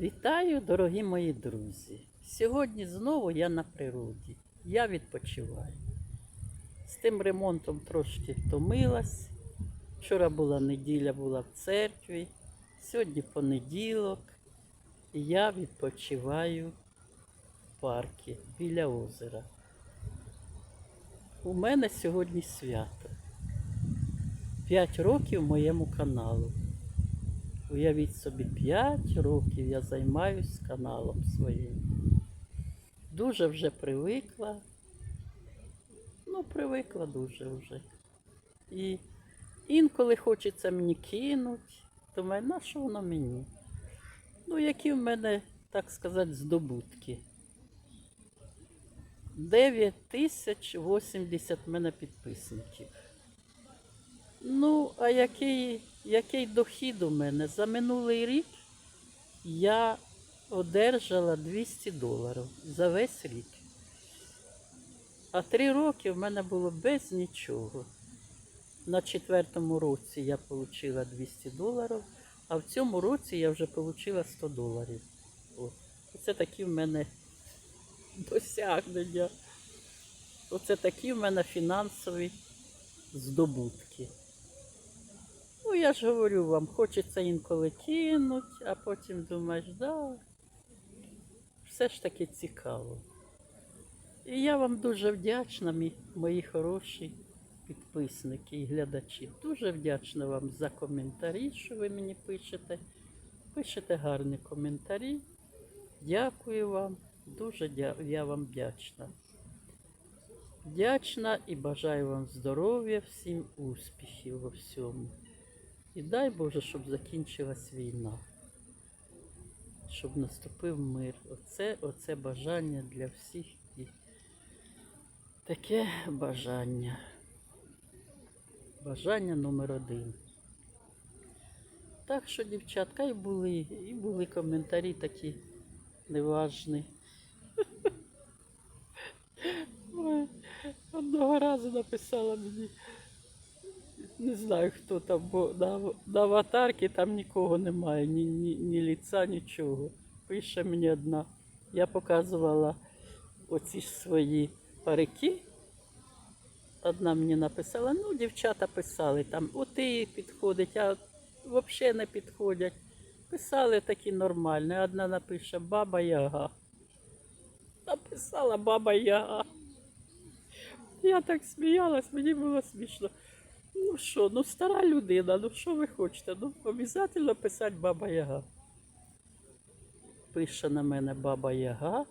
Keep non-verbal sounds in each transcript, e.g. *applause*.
Вітаю, дорогі мої друзі! Сьогодні знову я на природі. Я відпочиваю. З тим ремонтом трошки втомилась. Вчора була неділя, була в церкві. Сьогодні понеділок. Я відпочиваю в парку біля озера. У мене сьогодні свято. П'ять років моєму каналу. Уявіть собі, 5 років я займаюсь каналом своїм. Дуже вже привикла. Ну, привикла дуже вже. І інколи хочеться мені кинути, думаю, на що воно мені? Ну, які в мене, так сказати, здобутки. 9 тисяч 80 в мене підписників. Ну, а який, який дохід у мене? За минулий рік я одержала 200 доларів за весь рік. А три роки в мене було без нічого. На четвертому році я отримала 200 доларів, а в цьому році я вже отримала 100 доларів. Оце такі в мене досягнення. Оце такі в мене фінансові здобутки. Я ж говорю вам, хочеться інколи кинуть, а потім думаєш, да, все ж таки цікаво. І я вам дуже вдячна, мої хороші підписники і глядачі. Дуже вдячна вам за коментарі, що ви мені пишете. Пишете гарні коментарі. Дякую вам. Дуже я вам вдячна. Вдячна і бажаю вам здоров'я, всім успіхів во всьому. І дай Боже, щоб закінчилась війна, щоб наступив мир. Оце, оце бажання для всіх і таке бажання. Бажання номер один. Так що, дівчатка, і були, і були коментарі такі неважні. *laughs* Одного разу написала мені не знаю, хто там, бо на, на аватарці там нікого немає, ні, ні, ні ліца, нічого. Пише мені одна. Я показувала оці ж свої парики. Одна мені написала, ну, дівчата писали там, оти підходить, а взагалі не підходять. Писали такі нормальні. Одна напише Баба Яга. Написала Баба Яга. Я так сміялась, мені було смішно. Ну що, ну стара людина, ну що ви хочете? Ну, обов'язково писати Баба Яга. Пише на мене Баба Яга,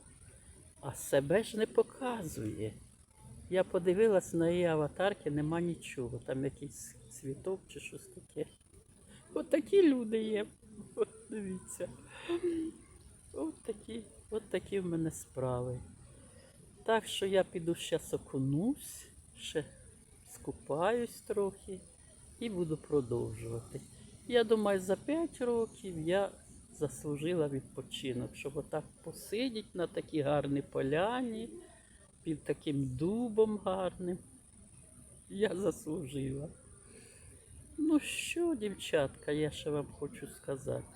а себе ж не показує. Я подивилась на її аватарки, нема нічого. Там якийсь цвіток чи щось таке. От такі люди є. Дивіться. От такі, от такі в мене справи. Так що я піду зараз окунусь, ще скупаюсь трохи і буду продовжувати. Я думаю, за 5 років я заслужила відпочинок, щоб отак посидіти на такій гарній поляні, під таким дубом гарним. Я заслужила. Ну що, дівчатка, я ще вам хочу сказати.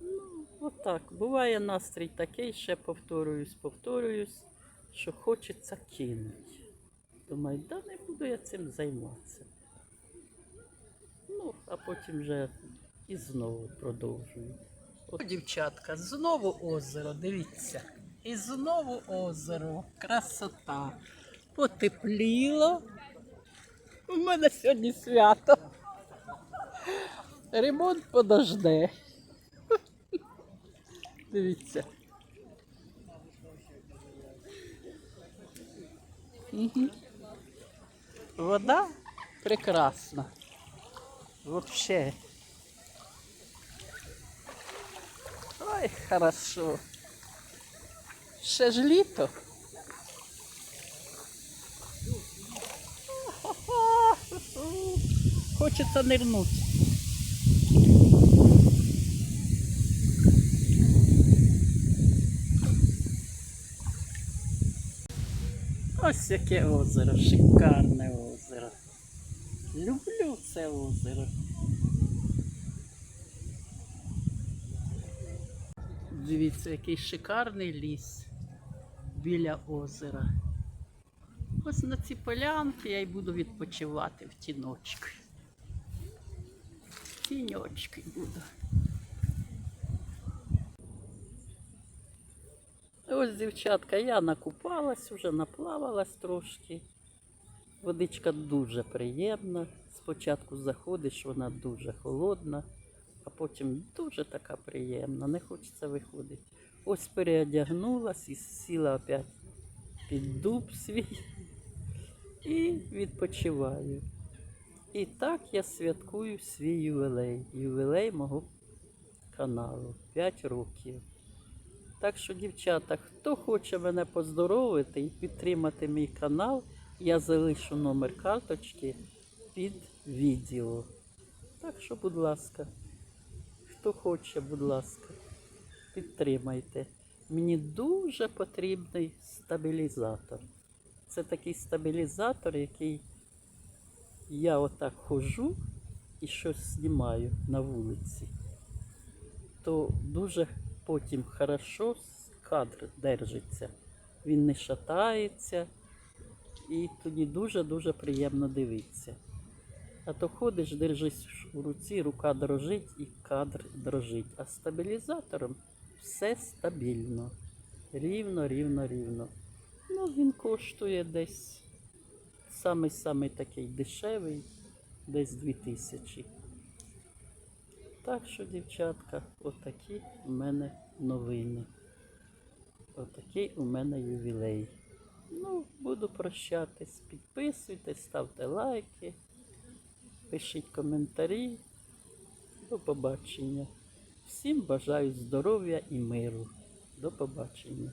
Ну, отак. Буває настрій такий, ще повторююсь, повторююсь, що хочеться кинути. Думаю, да не буду я цим займатися. Ну, а потім вже і знову продовжую. О, дівчатка, знову озеро, дивіться. І знову озеро. Красота. Потепліло. У мене сьогодні свято. Ремонт подожде. Дивіться. Угу. Вода прекрасна. Вообще. Ой, хорошо. Ще ж літо. Хочеться нирнути. Ось яке озеро, шикарне озеро. Люблю це озеро. Дивіться, який шикарний ліс біля озера. Ось на ці полянки я й буду відпочивати в тіночки. Тіньочки буду. Ось, дівчатка, я накупалась, вже наплавалась трошки. Водичка дуже приємна. Спочатку заходиш, вона дуже холодна, а потім дуже така приємна, не хочеться виходити. Ось переодягнулась і сіла опять під дуб свій і відпочиваю. І так я святкую свій ювілей. Ювілей мого каналу 5 років. Так що, дівчата, хто хоче мене поздоровити і підтримати мій канал, я залишу номер карточки під відео. Так що, будь ласка, хто хоче, будь ласка, підтримайте. Мені дуже потрібний стабілізатор. Це такий стабілізатор, який я отак хожу і щось знімаю на вулиці то дуже потім хорошо кадр держиться. Він не шатається і тоді дуже-дуже приємно дивитися. А то ходиш, держись в руці, рука дрожить і кадр дрожить. А стабілізатором все стабільно. Рівно, рівно, рівно. Ну, він коштує десь самий-самий такий дешевий, десь 2000. Так що, дівчатка, отакі у мене новини. Отакий у мене ювілей. Ну, буду прощатись. Підписуйтесь, ставте лайки, пишіть коментарі. До побачення. Всім бажаю здоров'я і миру. До побачення.